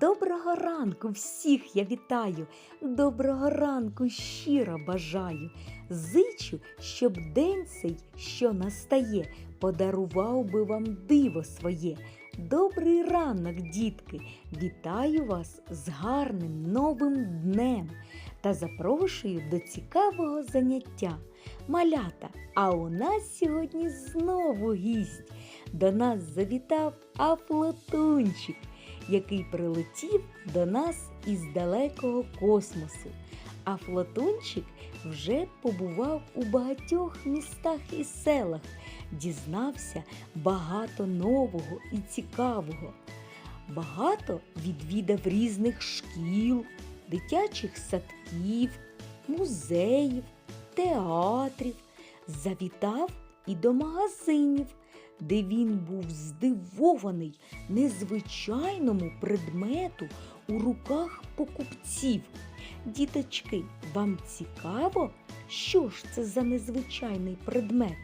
Доброго ранку всіх я вітаю, доброго ранку щиро бажаю. Зичу, щоб день цей, що настає, подарував би вам диво своє. Добрий ранок, дітки! Вітаю вас з гарним новим днем та запрошую до цікавого заняття. Малята, а у нас сьогодні знову гість. До нас завітав Афлатунчик, який прилетів до нас із далекого космосу. Афлатунчик вже побував у багатьох містах і селах, дізнався багато нового і цікавого. Багато відвідав різних шкіл, дитячих садків, музеїв, театрів, завітав і до магазинів, де він був здивований незвичайному предмету у руках покупців. Діточки, вам цікаво, що ж це за незвичайний предмет?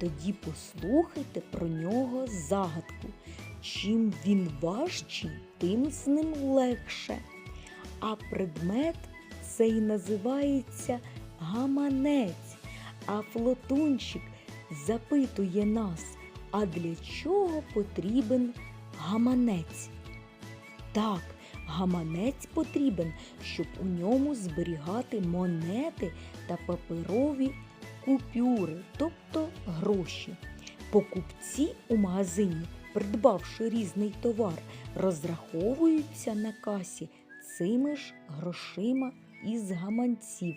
Тоді послухайте про нього загадку. Чим він важчий, тим з ним легше. А предмет цей називається гаманець. А флотунчик запитує нас, а для чого потрібен гаманець? Так, гаманець потрібен, щоб у ньому зберігати монети та паперові купюри, тобто гроші. Покупці у магазині, придбавши різний товар, розраховуються на касі цими ж грошима із гаманців.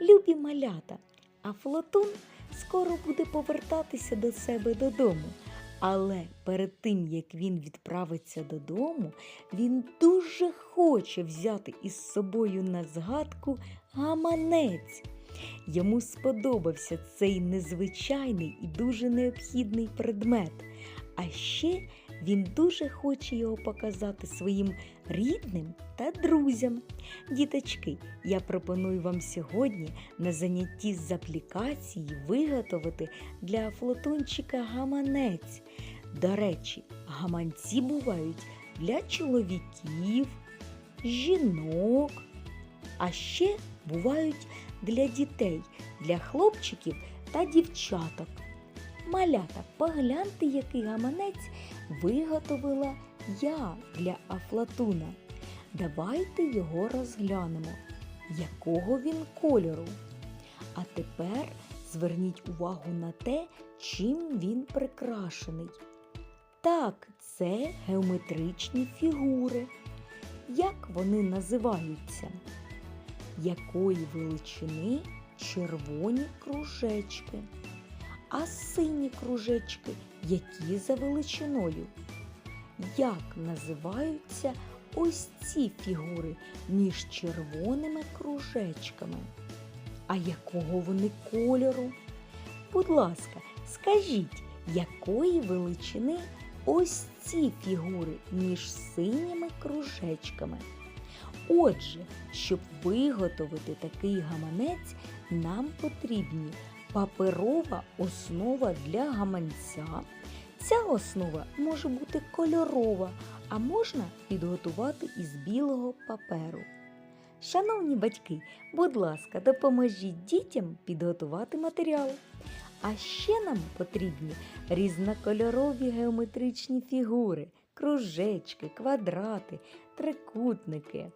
Любі малята, а Флотун скоро буде повертатися до себе додому. Але перед тим, як він відправиться додому, він дуже хоче взяти із собою на згадку гаманець. Йому сподобався цей незвичайний і дуже необхідний предмет. А ще він дуже хоче його показати своїм рідним та друзям. Діточки, я пропоную вам сьогодні на занятті з аплікації виготовити для флотончика гаманець. До речі, гаманці бувають для чоловіків, жінок, а ще бувають для дітей, для хлопчиків та дівчаток. Малята, погляньте, який гаманець виготовила я для Афлатуна. Давайте його розглянемо, якого він кольору. А тепер зверніть увагу на те, чим він прикрашений. Так, це геометричні фігури. Як вони називаються? Якої величини червоні кружечки? А сині кружечки які за величиною? Як називаються ось ці фігури між червоними кружечками? А якого вони кольору? Будь ласка, скажіть, якої величини ось ці фігури між синіми кружечками? Отже, щоб виготовити такий гаманець, нам потрібні паперова основа для гаманця. Ця основа може бути кольорова, а можна підготувати із білого паперу. Шановні батьки, будь ласка, допоможіть дітям підготувати матеріал. А ще нам потрібні різнокольорові геометричні фігури, кружечки, квадрати, трикутники,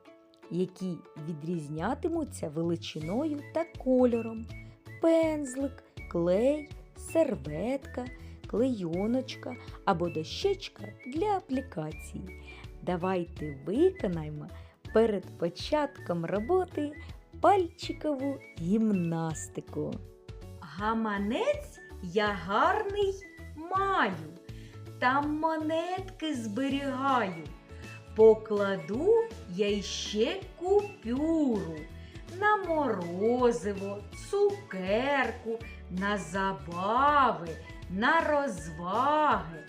які відрізнятимуться величиною та кольором пензлик, клей, серветка, клейоночка або дощечка для аплікації. Давайте виконаємо перед початком роботи пальчикову гімнастику. Гаманець я гарний маю, там монетки зберігаю. Покладу я іще купюру на морозиво, цукерку, на забави, на розваги.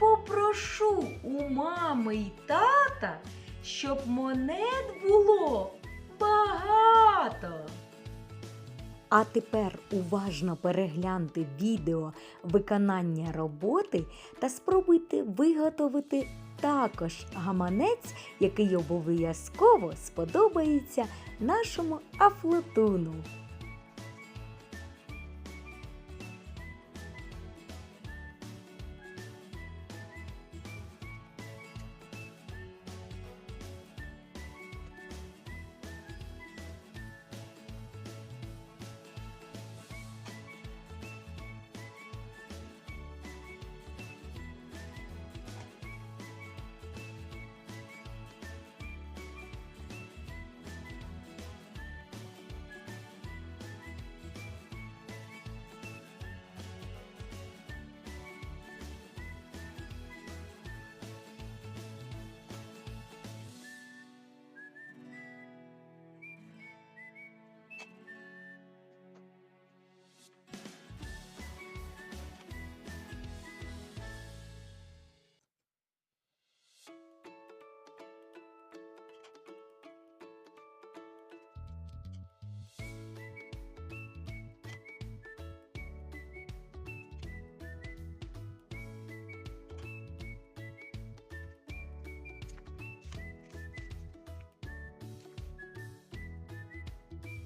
Попрошу у мами й тата, щоб монет було багато. А тепер уважно перегляньте відео виконання роботи та спробуйте виготовити також гаманець, який обов'язково сподобається нашому афлотуну.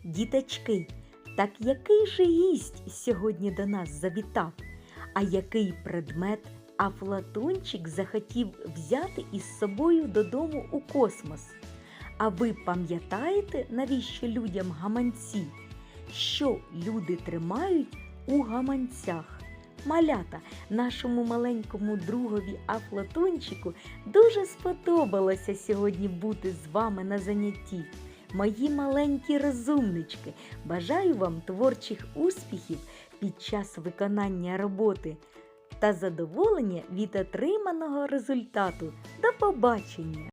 Діточки, так який же гість сьогодні до нас завітав? А який предмет Афлатончик захотів взяти із собою додому у космос? А ви пам'ятаєте, навіщо людям гаманці? Що люди тримають у гаманцях? Малята, нашому маленькому другові Афлатончику дуже сподобалося сьогодні бути з вами на занятті. Мої маленькі розумнички, бажаю вам творчих успіхів під час виконання роботи та задоволення від отриманого результату. До побачення!